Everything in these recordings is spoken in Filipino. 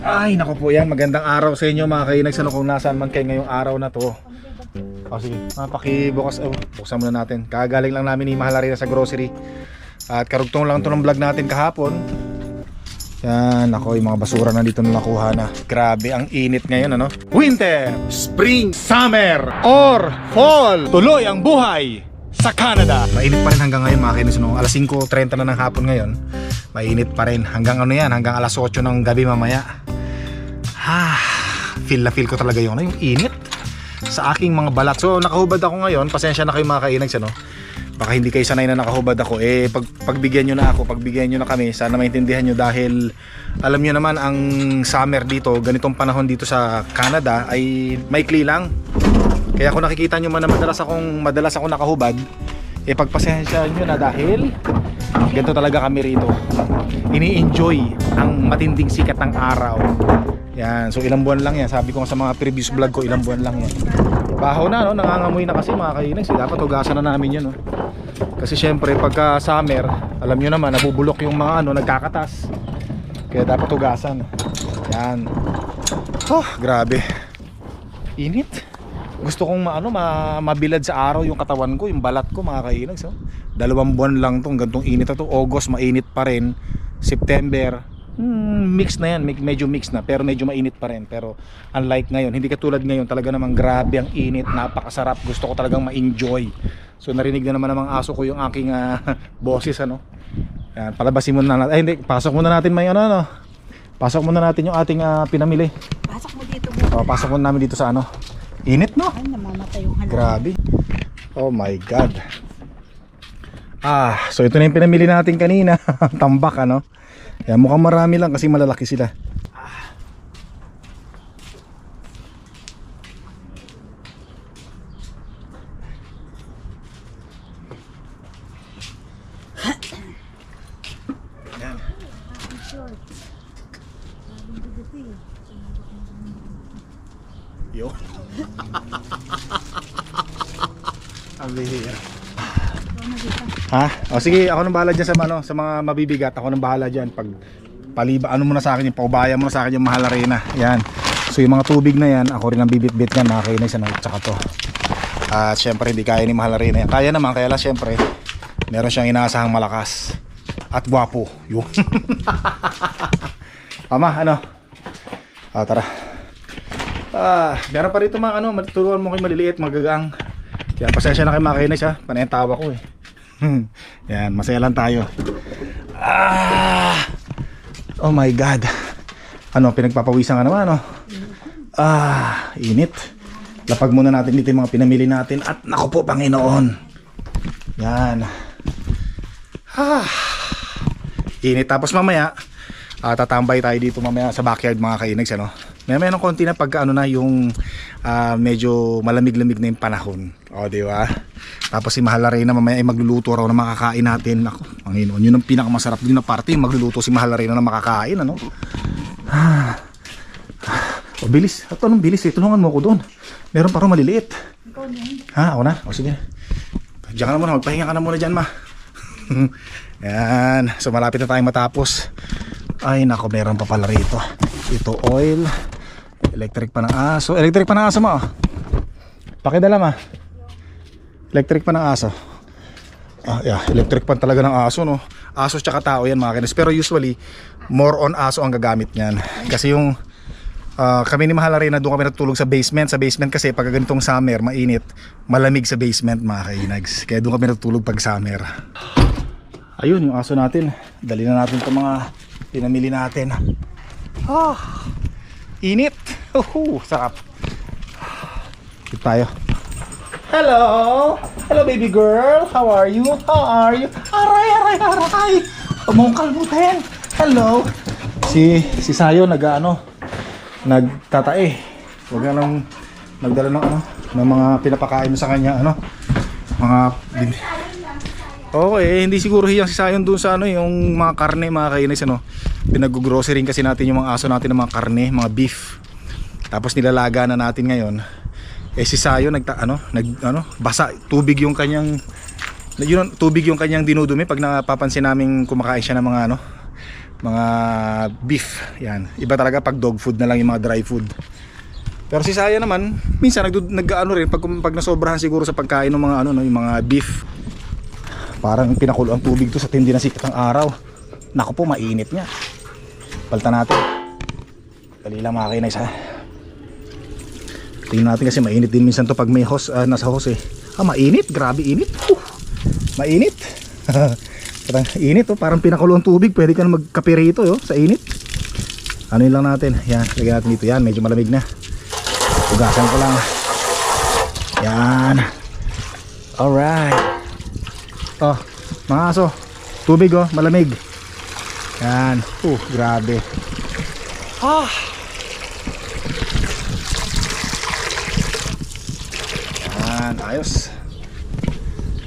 Ay, nako po yan. Magandang araw sa inyo mga kainags. Ano kung nasaan man kayo ngayong araw na to. O sige, ah, pakibukas. Oh, buksan muna natin. Kagaling lang namin ni Mahalarina sa grocery. At karugtong lang to ng vlog natin kahapon. Yan, ako yung mga basura na dito na nakuha na. Grabe, ang init ngayon, ano? Winter, Spring, Summer, or Fall. Tuloy ang buhay sa Canada. Mainit pa rin hanggang ngayon mga kainis. No? Alas 5.30 na ng hapon ngayon. Mainit pa rin. Hanggang ano yan, hanggang alas 8 ng gabi mamaya. Ha, feel na feel ko talaga yung, ano, yung init sa aking mga balat. So nakahubad ako ngayon, pasensya na kayo mga kainags ano. Baka hindi kayo sanay na nakahubad ako. Eh pag pagbigyan niyo na ako, pagbigyan niyo na kami, sana maintindihan niyo dahil alam niyo naman ang summer dito, ganitong panahon dito sa Canada ay maikli lang. Kaya kung nakikita niyo man na madalas akong madalas ako nakahubad, eh pagpasensya niyo na dahil ganito talaga kami rito. Ini-enjoy ang matinding sikat ng araw. Yan, so ilang buwan lang yan. Sabi ko sa mga previous vlog ko, ilang buwan lang yan. Baho na, no? nangangamoy na kasi mga kainags. eh. Dapat hugasan na namin yun. No? Kasi syempre, pagka summer, alam nyo naman, nabubulok yung mga ano, nagkakatas. Kaya dapat hugasan. Yan. Oh, grabe. Init. Gusto kong maano, ma mabilad sa araw yung katawan ko, yung balat ko, mga kainags. Oh. Dalawang buwan lang tong gantong init na to. August, mainit pa rin. September, hmm, mix na yan, med- medyo mix na pero medyo mainit pa rin pero unlike ngayon, hindi katulad ngayon talaga namang grabe ang init, napakasarap gusto ko talagang ma-enjoy so narinig na naman ng aso ko yung aking ah, boses ano yan, palabasin muna natin, ay hindi, pasok muna natin may ano ano pasok muna natin yung ating ah, pinamili Pasok mo dito mo. o, pasok muna namin dito sa ano init no? Ay, namamatay yung halaman. Grabe. Oh my God. Ah, so ito na yung pinamili natin kanina. Tambak ano. Yan, mukhang marami lang kasi malalaki sila. Yo. Ang bihira. Ha? O sige, ako nang bahala dyan sa, ano, sa mga mabibigat. Ako nang bahala dyan. Pag paliba, ano muna sa akin yung paubaya mo na sa akin yung mahal arena. Yan. So yung mga tubig na yan, ako rin ang bibit-bit kainis, ano, tsaka to. At syempre, hindi kaya ni mahal arena yan. Kaya naman, kaya lang syempre, meron siyang inaasahang malakas. At gwapo. Yun. Ama, ano? Ah, tara. Ah, meron pa rito mga ano, matutulungan mo kayo maliliit, magagang. Kaya pasensya na kayo mga kainis ha. Panay tawa ko eh. Yan, masaya lang tayo. Ah! Oh my God. Ano, pinagpapawisan ka naman, ano? Ah, init. Lapag muna natin dito yung mga pinamili natin. At naku po, Panginoon. Yan. Ah. Init. Tapos mamaya, ah, tatambay tayo dito mamaya sa backyard mga kainags, ano? May may ng konti na pagka ano na yung ah, medyo malamig-lamig na yung panahon. O, di ba? Tapos si Mahal Arena mamaya ay magluluto raw ng makakain natin. Ako, Panginoon, yun ang pinakamasarap din na party, magluluto si Mahal Arena ng makakain, ano? O, bilis. Ito, anong bilis eh? Tulungan mo ako doon. Meron pa rin maliliit. Ikaw na. Ha, ako na. O, sige. Diyan ka na muna. Magpahinga ka na muna dyan, ma. Yan. So, malapit na tayong matapos. Ay, nako, meron pa pala rito. Ito, oil. Electric pa ng aso. Electric pa ng aso, ma. oh. Pakidala, ma. Electric pa ng aso. Ah, yeah, electric pan talaga ng aso, no? Aso tsaka tao yan, mga kinis. Pero usually, more on aso ang gagamit niyan. Kasi yung ah, kami ni Mahal rin na doon kami natutulog sa basement. Sa basement kasi pag ganitong summer, mainit, malamig sa basement mga kainags. Kaya doon kami natutulog pag summer. Ayun, yung aso natin. Dali na natin itong mga pinamili natin. Ah, init. Uhu, sarap. Dito tayo. Hello! Hello baby girl! How are you? How are you? Aray, aray, aray! Huwag mong kalbutin! Hello! Si, si Sayo nag ano, nagtatae. Huwag ka nang nagdala ng ano, ng mga pinapakain sa kanya, ano, mga bin... Okay, hindi siguro hiyang si Sayon dun sa ano, yung mga karne, mga kainis, ano. Pinag-grocery kasi natin yung mga aso natin ng mga karne, mga beef. Tapos nilalaga na natin ngayon. Eh si Sayo nagta ano, nag ano, basa tubig yung kanyang yun, tubig yung kanyang dinudumi pag napapansin namin kumakain siya ng mga ano, mga beef. Yan. Iba talaga pag dog food na lang yung mga dry food. Pero si Saya naman, minsan nag nag-ano rin pag pag nasobrahan siguro sa pagkain ng mga ano no, yung mga beef. Parang pinakulo ang tubig to sa tindi na sikat ng araw. Nako po, mainit niya. Palta natin. Dali lang mga kainags ha. Tingnan natin kasi mainit din minsan to pag may hose, ah, nasa hose eh. Ah, mainit. Grabe init. Uh, mainit. parang init oh. Parang pinakulo ang tubig. Pwede ka na magkape rito oh, sa init. Ano yun lang natin. Yan, lagyan natin dito. Yan, medyo malamig na. Ugasan ko lang. Yan. Alright. Oh, mga aso. Tubig oh, malamig. Yan. Uh, grabe. Ah. Yan, ayos.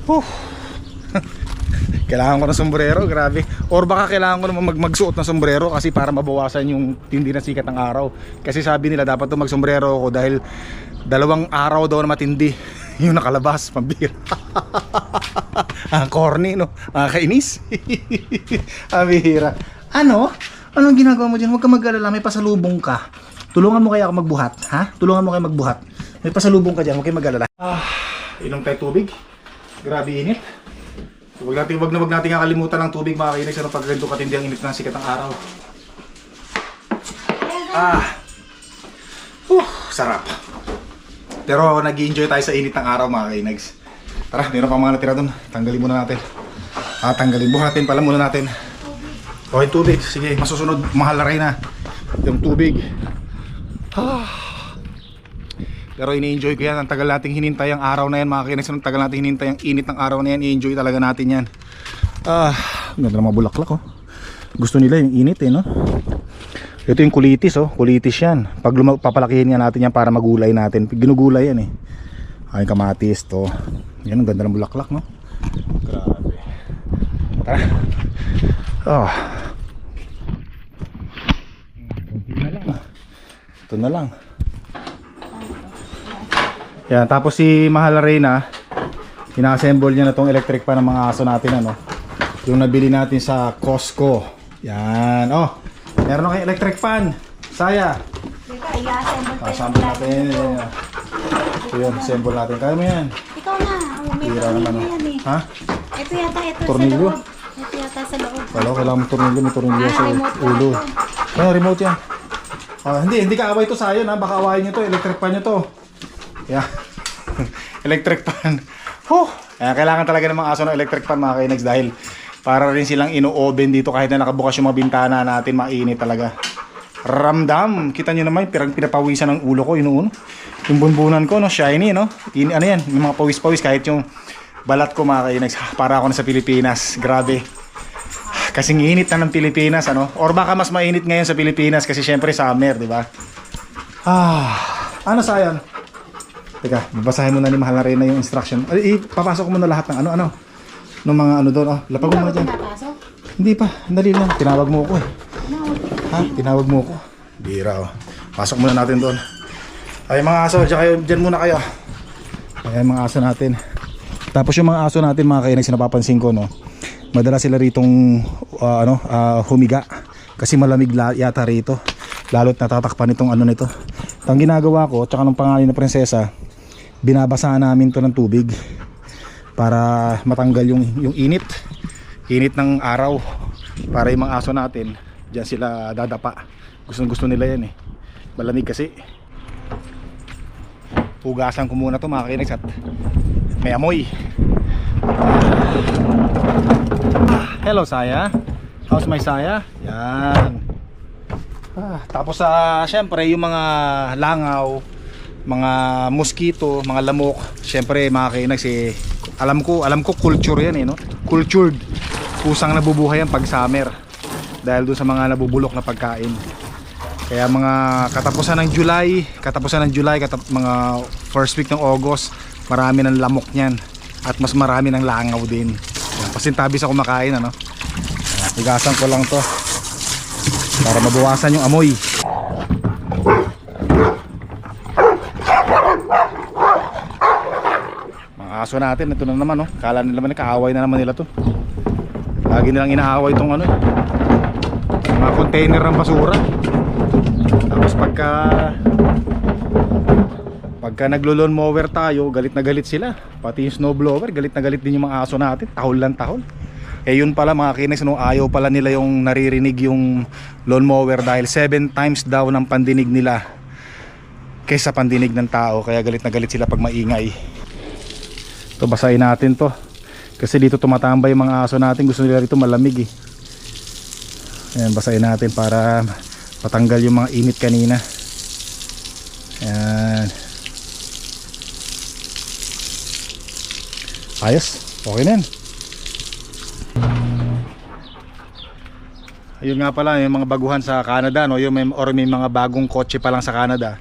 Huh. kailangan ko ng sombrero, grabe. Or baka kailangan ko naman mag magsuot ng sombrero kasi para mabawasan yung tindi ng sikat ng araw. Kasi sabi nila dapat to magsombrero ako dahil dalawang araw daw na matindi yung nakalabas, pambira. Ang corny, no? Ang kainis. Ang bihira. Ano? Anong ginagawa mo dyan? Huwag ka mag-alala, may pasalubong ka. Tulungan mo kaya ako magbuhat, ha? Tulungan mo kayo magbuhat. May pasalubong ka dyan, huwag kayo mag-alala. Ah, inom tayo tubig. Grabe init. Huwag natin, wag na wag natin kakalimutan ng tubig mga kainis. Ano pag ganito katindi ang init ng sikat ng araw. Ah. Uh, sarap. Pero nag enjoy tayo sa init ng araw mga kainags. Tara, meron pa mga natira doon. Tanggalin muna natin. Ah, tanggalin. Buhatin pala muna natin. Okay, tubig. Sige, masusunod. Mahal na na. Yung tubig. Ah. Pero ini-enjoy ko yan. Ang tagal nating hinintay ang araw na yan mga kinis. Ang tagal nating hinintay ang init ng araw na yan. I-enjoy talaga natin yan. Ah, ganda ng mga bulaklak oh. Gusto nila yung init eh no. Ito yung kulitis oh. Kulitis yan. Pag papalakihin nga natin yan para magulay natin. Ginugulay yan eh. Ay kamatis to. Yan ang ganda ng bulaklak no. Grabe. Tara. Oh. Ito na lang. Yan, tapos si Mahal Reyna, ina-assemble niya na tong electric fan ng mga aso natin ano. Yung nabili natin sa Costco. Yan, oh. Meron na kayong electric fan. Saya. Teka, i-assemble tayo. Assemble natin. Ito yun, assemble natin. Kaya mo yan. Ikaw na. Oh, may Tira naman tornilyo oh. yan eh. Ha? Ito yata, ito Tornilyo? sa loob. Ito yata sa loob. Wala, kailangan mo tornilyo. May tornilyo Ah, sa ulo. Ano, remote yan. Ah, hindi, hindi ka away to sa ayon ha. Baka awayin nyo to. Electric fan nyo to. Yeah. electric fan. Huh. Kaya kailangan talaga ng mga aso ng electric fan mga kainags dahil para rin silang ino-oven dito kahit na nakabukas yung mga bintana natin, mainit talaga. Ramdam. Kita nyo naman, pirang pinapawisan ng ulo ko, inuun. Yung bunbunan ko, no, shiny, no. In, ano yan, yung mga pawis-pawis kahit yung balat ko mga kainags. Para ako na sa Pilipinas. Grabe. Kasing init na ng Pilipinas, ano? Or baka mas mainit ngayon sa Pilipinas kasi syempre summer, di ba? Ah, ano sayon? Teka, babasahin mo na ni Mahal na rin na yung instruction. Ay, ipapasok mo na lahat ng ano-ano. Ng mga ano doon, oh. Lapag mo na dyan. Hindi pa, dali lang. Tinawag mo ko eh. Ha? Tinawag mo ko. Bira, oh. Pasok muna natin doon. Ay, mga aso, dyan, kayo, dyan muna kayo. Ay, mga aso natin. Tapos yung mga aso natin, mga kainis, napapansin ko, no? Madala sila ritong, ah, ano, ah, humiga. Kasi malamig la- yata rito. Lalo't natatakpan itong ano nito. Ang ginagawa ko, tsaka ng pangalan na prinsesa, binabasahan namin to ng tubig para matanggal yung, yung init. Init ng araw. Para yung mga aso natin, Diyan sila dadapa. Gustong gusto nila yan eh. Malamig kasi. Hugasan ko muna to mga kinags may amoy. Hello Saya. How's my Saya? Yan. Ah, tapos sa syempre yung mga langaw, mga mosquito, mga lamok, syempre mga kinags eh, alam ko, alam ko culture yan eh no. Cultured. Kusang nabubuhay yan pag summer dahil doon sa mga nabubulok na pagkain. Kaya mga katapusan ng July, katapusan ng July, katap mga first week ng August, marami ng lamok niyan at mas marami ng langaw din. Pasintabi sa kumakain ano. Higasan ko lang to para mabawasan yung amoy. Mga aso natin, ito na naman oh. Kala nila naman kaaway na naman nila to. Lagi nilang inaaway itong ano eh. Mga container ng basura. Tapos pagka pagka naglo-lawn mower tayo galit na galit sila. Pati yung snow blower galit na galit din yung mga aso natin. Tahol lang tahol. Eh yun pala mga kinex no, ayaw pala nila yung naririnig yung lawn mower dahil 7 times daw ng pandinig nila kaysa pandinig ng tao. Kaya galit na galit sila pag maingay. Ito basahin natin to. Kasi dito tumatambay yung mga aso natin. Gusto nila rito malamig eh Ayan, basahin natin para patanggal yung mga init kanina Ayan ayos okay na Ayun nga pala, yung mga baguhan sa Canada, no? yung may, or may mga bagong kotse pa lang sa Canada.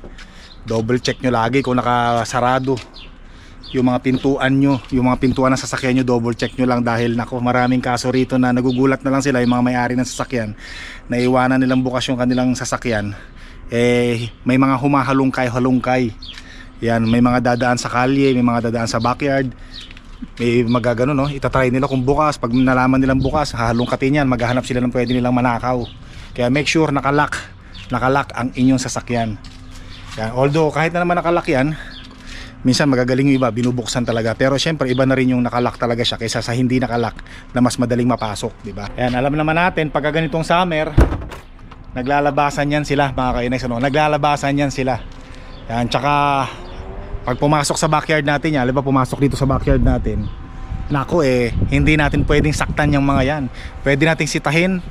Double check nyo lagi kung nakasarado. Yung mga pintuan nyo, yung mga pintuan ng sasakyan nyo, double check nyo lang dahil nako maraming kaso rito na nagugulat na lang sila yung mga may-ari ng sasakyan. Naiwanan nilang bukas yung kanilang sasakyan. Eh, may mga humahalungkay-halungkay. Yan, may mga dadaan sa kalye, may mga dadaan sa backyard may magagano no itatry nila kung bukas pag nalaman nilang bukas hahalongkatin yan maghahanap sila ng pwede nilang manakaw kaya make sure nakalock nakalock ang inyong sasakyan yan. although kahit na naman nakalock yan minsan magagaling yung iba binubuksan talaga. Pero syempre iba na rin yung nakalock talaga siya kaysa sa hindi nakalock na mas madaling mapasok di ba? Yan alam naman natin pag ganitong summer naglalabasan yan sila mga kainex ano? Naglalabasan yan sila. Yan tsaka pag pumasok sa backyard natin yan, ba pumasok dito sa backyard natin, nako eh, hindi natin pwedeng saktan yung mga yan. Pwede nating sitahin,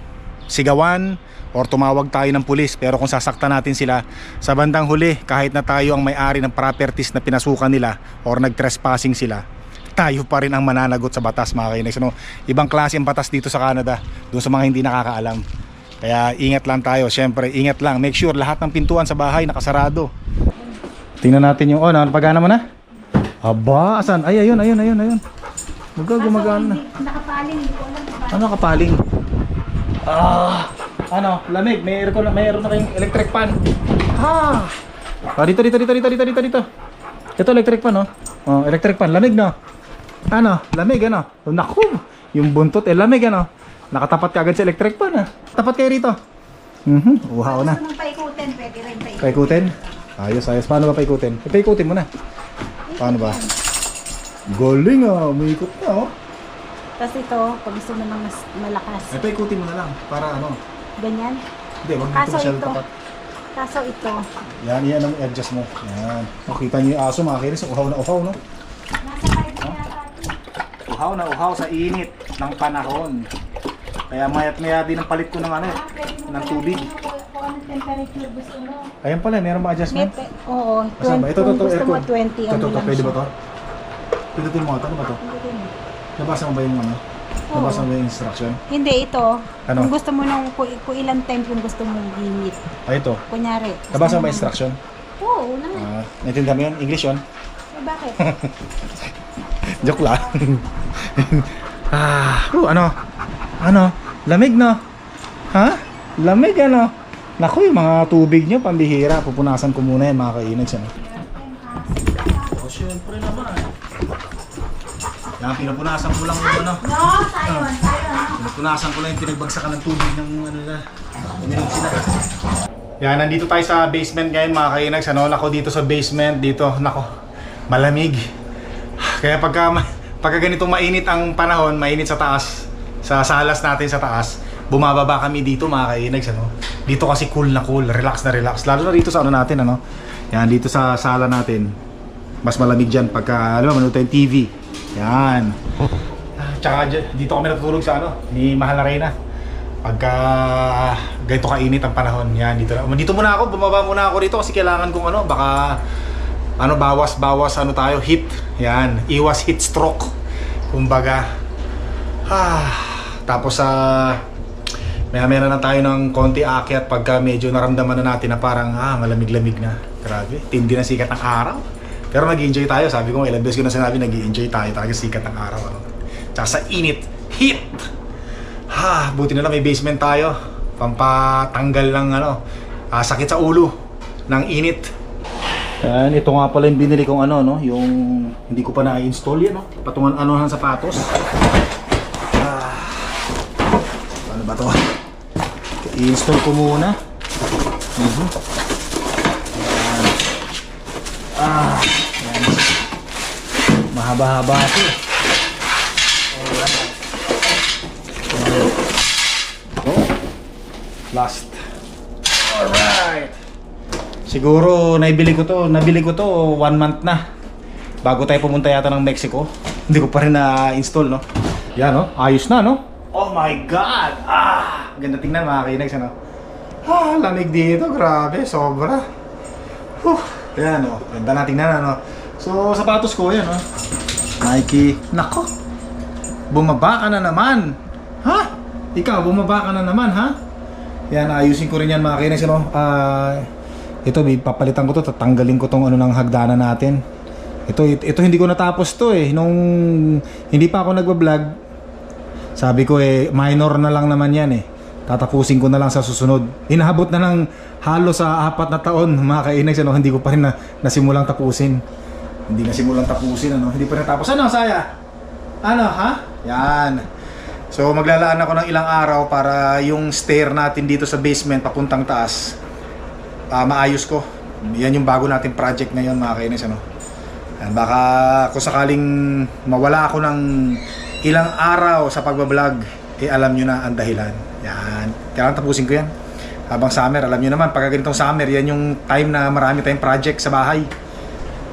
sigawan, or tumawag tayo ng pulis. Pero kung sasaktan natin sila, sa bandang huli, kahit na tayo ang may-ari ng properties na pinasukan nila, or nag-trespassing sila, tayo pa rin ang mananagot sa batas mga kainex. Ano? Ibang klase ang batas dito sa Canada, doon sa mga hindi nakakaalam. Kaya ingat lang tayo, syempre ingat lang. Make sure lahat ng pintuan sa bahay nakasarado. Tingnan natin yung oh, napagana mo na? Aba, asan? Ay, ayun, ayun, ayun, ayun. Muga gumagana na. Nakapaling, hindi ko alam. kung Ano kapaling? Ah, ano, lamig. May aircon, mayroon na kayong electric fan. Ah. Ah, dito, dito, dito, dito, dito, dito, dito. Ito electric fan, oh. Oh, electric fan, lamig no. Ano, lamig ano. Oh, naku, yung buntot eh lamig ano. Nakatapat ka agad sa electric fan ah. Tapat kayo rito. Mhm, wow na. Nang paikutin, pwede rin paikutin. Paikutin? Ayos, ayos. Paano ba paikutin? Eh, paikutin mo na. Paano ba? Galing ah, umiikot na oh. Tapos ito, pag gusto mo ng mas malakas. Eh, paikutin mo na lang. Para ano? Ganyan. Hindi, wag dito Kaso masyado ito. tapat. Kaso ito, Yan, yan ang adjust mo. Yan. Makita niyo yung aso mga kiris. Uhaw na uhaw, no? nasa kahit na yata. Uhaw na uhaw sa init ng panahon. Kaya mayat maya din ang palit ko ng ano, Ah, pwede mo ng tubig. kung temperature gusto mo. Ayan pala, meron ba May, adjustment? pe- oo, Asan 20, ba? Ito, ito, kung ito, gusto mo aircon. 20, Ito, ano ito, lang pwede ba siya. to? Mo ito, ano ba to? Hindi rin. Nabasa mo ba yung ano? Oo. Nabasa mo yung instruction? Hindi, ito. Ano? Kung gusto mo nung, kung, kung ilang time yung gusto mong init. Ay, ito. Kunyari. gusto Nabasa mo ba ng- instruction? Oo, na. Ah, naintindihan mo yun? English yun? Eh, bakit? Joke lang. ah, oh, ano? Ano? Lamig no? Ha? Lamig ano? Naku, yung mga tubig nyo, pambihira. Pupunasan ko muna yan, mga kainags. Ano? Oh, Yan, pinupunasan ko lang yung ano. No, tayo, tayo. Pinupunasan ko lang yung pinagbagsakan ng tubig ng ano na. Uminom sila. Yan, nandito tayo sa basement ngayon mga kainags. Ano, nako dito sa basement, dito, nako, malamig. Kaya pagka, pagka ganitong mainit ang panahon, mainit sa taas, sa salas natin sa taas, bumababa kami dito mga kainags. Ano? Dito kasi cool na cool, relax na relax. Lalo na dito sa ano natin, ano? Yan, dito sa sala natin. Mas malamig dyan pagka, ano, manood tayong TV. Yan. Tsaka dito kami natutulog sa ano, ni Mahal na Reyna. Pagka ganito kainit ang panahon, yan dito na. Dito muna ako, bumaba muna ako dito kasi kailangan kong ano, baka ano bawas bawas ano tayo heat. Yan, iwas heat stroke. Kumbaga. Ah, tapos sa Maya maya na tayo ng konti akyat pagka medyo naramdaman na natin na parang ah, malamig-lamig na. Grabe, tindi na sikat ng araw. Pero nag-enjoy tayo. Sabi ko, ilang beses ko na sinabi, nag enjoy tayo talaga sikat ng araw. Ano. Tsaka sa init, heat! Ha, buti na lang may basement tayo. Pampatanggal ng ano, ah, sakit sa ulo ng init. Yan, ito nga pala yung binili kong ano, no? Yung hindi ko pa na-install yan, no? Patungan ano ng sapatos. Ah, paano ba to? I-install ko muna. Mhm. Ayan. Ah, yan. Mahaba-haba ito. Oh. Last. Alright. Siguro naibili ko to, nabili ko to one month na. Bago tayo pumunta yata ng Mexico. Hindi ko pa rin na-install, no? Yan, no? Ayos na, no? Oh my God! Ah! Ganda tingnan, mga kinags, ano? Ah, lamig dito. Grabe, sobra. Huh. Yan, no? Ganda na tingnan, ano? So, sapatos ko, yan, no? Nike. Nako! Bumaba ka na naman! Ha? Ikaw, bumaba ka na naman, ha? Yan, ayusin ko rin yan, mga kinags, ano? Ah... ito, babe, papalitan ko to, tatanggalin ko tong ano ng hagdanan natin. Ito, ito, ito hindi ko natapos to eh. Nung hindi pa ako nagba-vlog, sabi ko eh, minor na lang naman yan eh. Tatapusin ko na lang sa susunod. Inahabot na ng halos sa apat na taon, mga kainags, ano, hindi ko pa rin na, nasimulang tapusin. Hindi nasimulang tapusin, ano, hindi pa rin tapos. Ano, Saya? Ano, ha? Yan. So, maglalaan ako ng ilang araw para yung stair natin dito sa basement, papuntang taas, ah, maayos ko. Yan yung bago natin project ngayon, mga kainis, ano. Yan, baka kung sakaling mawala ako ng ilang araw sa pagbablog, eh alam nyo na ang dahilan. Yan. Kailangan tapusin ko yan. Habang summer, alam nyo naman, pagka ganitong summer, yan yung time na marami tayong project sa bahay.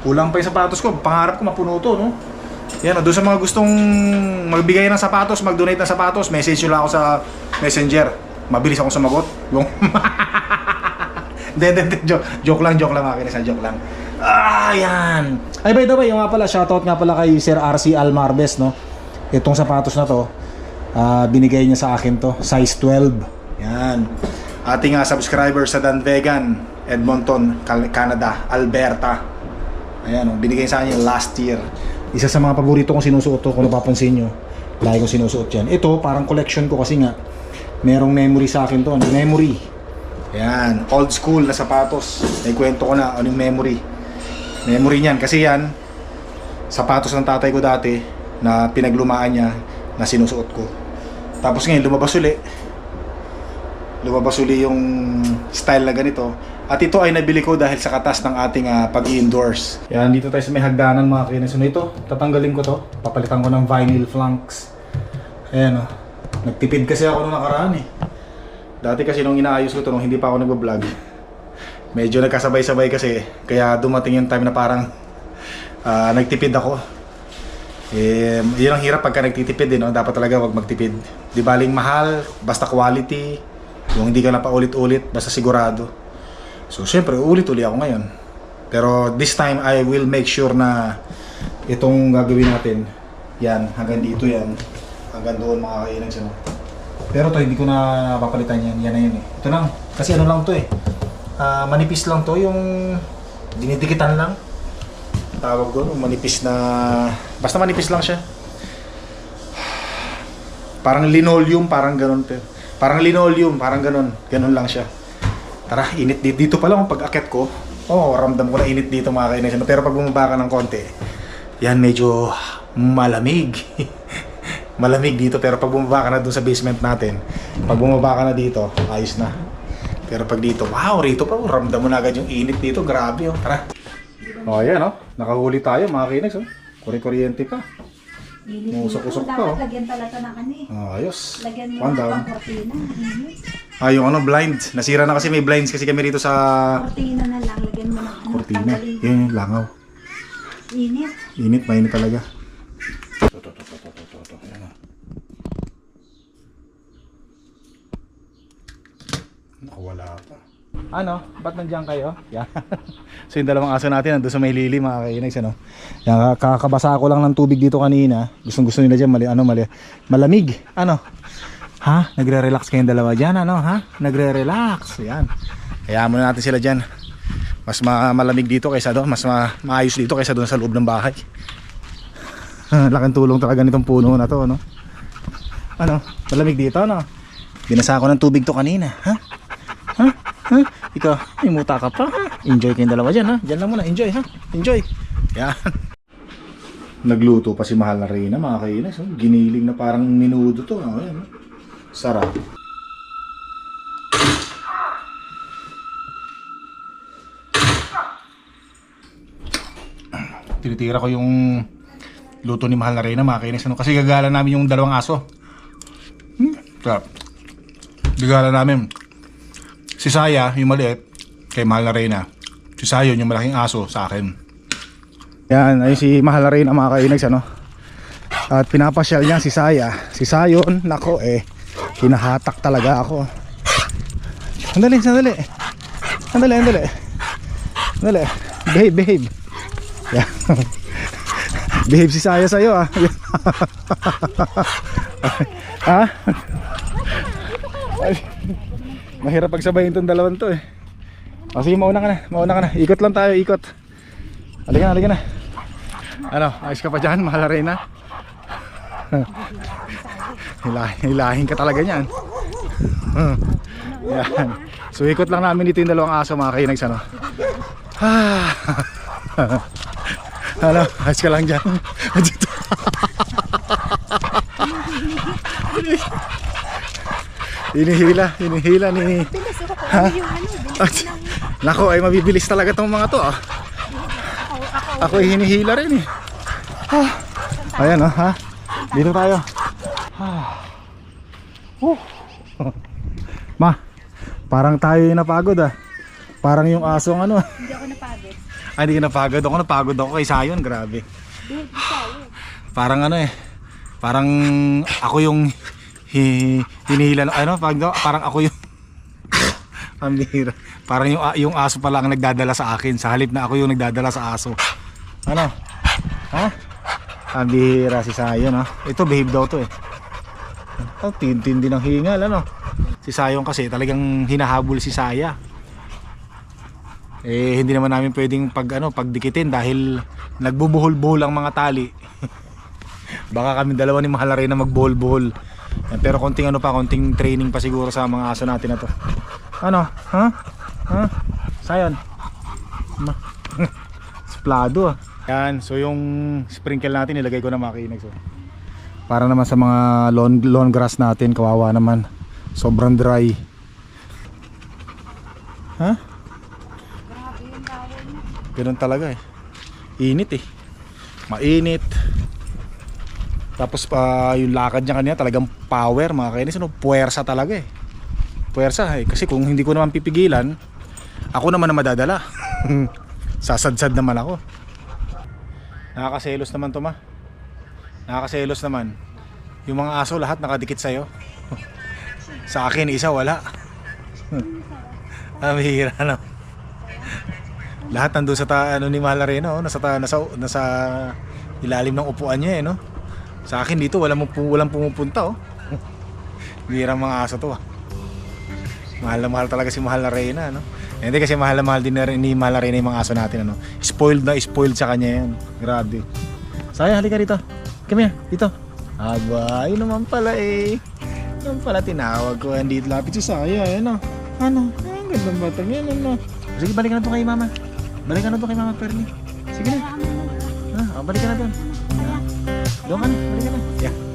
Kulang pa yung sapatos ko. Pangarap ko mapuno to, no? Yan, doon sa mga gustong magbigay ng sapatos, mag-donate ng sapatos, message nyo lang ako sa messenger. Mabilis akong sumagot. Yung Hindi, hindi. Joke, joke lang, joke lang akin. Isa joke lang. Ah, yan. Ay, by the way, yung nga pala, shoutout nga pala kay Sir RC Almarbes, no? Itong sapatos na to, ah, binigay niya sa akin to. Size 12. Yan. Ating ah, subscriber sa Dan Vegan, Edmonton, Canada, Alberta. Ayan, oh, binigay sa akin last year. Isa sa mga paborito kong sinusuot to, kung napapansin nyo. Lagi kong sinusuot yan. Ito, parang collection ko kasi nga, merong memory sa akin to. Ano, memory. Ayan, old school na sapatos. May kwento ko na ano yung memory. Memory niyan kasi yan sapatos ng tatay ko dati na pinaglumaan niya na sinusuot ko. Tapos ngayon lumabas uli. Lumabas uli yung style na ganito. At ito ay nabili ko dahil sa katas ng ating ah, pag-i-endorse. Yan, dito tayo sa may hagdanan mga kinis. So ito, tatanggalin ko to. Papalitan ko ng vinyl flanks. Ayan o. Nagtipid kasi ako nung nakaraan eh. Dati kasi nung inaayos ko to nung hindi pa ako nagbablog, medyo nagkasabay-sabay kasi kaya dumating yung time na parang ah, nagtipid ako. Eh, yun ang hirap pagka nagtitipid eh, no? dapat talaga wag magtipid. Di baling mahal, basta quality, yung hindi ka na paulit-ulit, basta sigurado. So syempre, ulit uli ako ngayon. Pero this time, I will make sure na itong gagawin natin, yan, hanggang dito yan, hanggang doon mga kainag siya. Pero to hindi ko na papalitan yan. Yan na yun eh. Ito lang. Kasi ano lang to eh. Ah, manipis lang to. Yung dinidikitan lang. Tawag doon. Manipis na... Basta manipis lang siya. Parang linoleum. Parang ganun. Parang linoleum. Parang ganun. Ganun lang siya. Tara, init dito. Dito pa lang pag akit ko. Oh, ramdam ko na init dito mga kainesan. Pero pag bumaba ka ng konti, yan medyo malamig. malamig dito pero pag bumaba ka na dun sa basement natin pag bumaba ka na dito ayos na pero pag dito wow rito pa oh, ramdam mo na agad yung init dito grabe oh tara oh yan oh nakahuli tayo mga kinex oh kuri-kuryente pa Init Usok-usok dito. pa, oh. Lagyan talaga ng ano eh. oh, ayos Lagyan mo one ng down pang-cortina. Init. ah yung ano blind nasira na kasi may blinds kasi kami rito sa Cortina na lang. Lagyan mo ng ano. cortina tanggalin. yun yung langaw Init. init mainit talaga to, to, to, to, to, to, to, to. Ayan, oh. Nakawala pa. Ano? Ba't nandiyan kayo? Yan. so yung dalawang aso natin nandun sa may lili mga kainags ano. Yan, kakabasa ko lang ng tubig dito kanina. Gustong gusto nila dyan mali, ano, mali, malamig. Ano? Ha? Nagre-relax kayong dalawa dyan ano ha? Nagre-relax. Yan. Kaya muna natin sila dyan. Mas ma- malamig dito kaysa doon. Mas ma- maayos dito kaysa doon sa loob ng bahay. Laking tulong talaga nitong puno na to, no? Ano? Malamig dito, no? Binasa ko ng tubig to kanina, ha? Ha? Ha? Ikaw, may muta ka pa. Enjoy kayong dalawa dyan ha. Dyan lang muna. Enjoy ha. Enjoy. Yan. Nagluto pa si Mahal na Reyna mga kainas. Oh. Giniling na parang minudo to. Oh, yan, oh. Sarap. Tinitira ko yung luto ni Mahal na Reyna mga kainis. Ano? Kasi gagala namin yung dalawang aso. Hmm, sarap. Gagala namin. Si Saya, yung maliit, kay Mahal na Reyna. Si Sayon, yung malaking aso, sa akin. Yan, ay si Mahal na Reyna, mga kainags, ano? At pinapasyal niya si Saya. Si Sayon, nako eh, hinahatak talaga ako. Sandali, sandali. Sandali, sandali. Sandali. Behave, behave. Yan. behave si Saya sa'yo ah. ha? Mahirap pagsabayin tong dalawang to eh. O sige, mauna ka na. Mauna ka na. Ikot lang tayo, ikot. Halika na, halika na. Ano, ayos ka pa dyan, mahal rin na. hilahin, hilahin ka talaga niyan. Yan. So ikot lang namin dito yung dalawang aso mga kainags ano. Ah. ano, ayos ka lang dyan. Hinihila, hinihila ni... Ha? Nako, ay mabibilis talaga tong mga to ah. Ako ay hinihila rin eh. Ah. Ayan oh, ha. Dito tayo. Ah. Uh. Ma, parang tayo yung napagod ah. Parang yung asong ano. Hindi ako napagod. Ay, hindi ka napagod. Ako napagod ako kay Sayon. Grabe. Parang ano eh. Parang ako yung hi, hinihila. Ano? Pag, parang ako yung Ang bihira. Parang yung, yung aso pala ang nagdadala sa akin. Sa halip na ako yung nagdadala sa aso. Ano? Ha? Ang bihira si Sayon ha. Ito behave daw to eh. Oh, tintindi ng hingal ano. Si Sayon kasi talagang hinahabol si Saya. Eh hindi naman namin pwedeng pag ano pagdikitin dahil nagbubuhol-buhol ang mga tali. Baka kami dalawa ni Mahal rin na magbuhol-buhol. Yan, Pero konting ano pa, konting training pa siguro sa mga aso natin na to. Ano? Ha? Ha? Sayon. Ma. Splado ah. Yan, so yung sprinkle natin nilagay ko na makinig so. Para naman sa mga lawn, lawn grass natin, kawawa naman. Sobrang dry. Ha? Ganun talaga eh. Init eh. Mainit. Tapos pa yung lakad niya kanina talagang power mga kainis. Ano, puwersa talaga eh. Puwersa eh. Kasi kung hindi ko naman pipigilan, ako naman na madadala. Sasadsad naman ako. Nakakaselos naman to ma. Nakakaselos naman. Yung mga aso lahat nakadikit sa'yo. Sa akin isa wala. Ang hira no. Lahat nandun sa ta, ano ni Malarena, oh, nasa, ta, nasa, nasa ilalim ng upuan niya eh, no? Sa akin dito, walang, walang pumupunta, oh. Bira mga aso to, ah. Mahal na mahal talaga si Mahal na Reyna, no? Hindi kasi mahal na mahal din na ni Mahal na Reyna yung mga aso natin, ano? Spoiled na spoiled sa kanya yan. Grabe. Saya, halika dito. Come here, dito. Aba, yun naman pala eh. Yun pala tinawag ko. Andito lapit si Saya, eh, no? Ano? Ay, ang gandang batang yan, ano? Sige, balikan na to kay Mama. Balikan na to kay Mama Perli. Sige na. Ah, oh, balikan na doon. Doon ka na, balikan na. Yeah.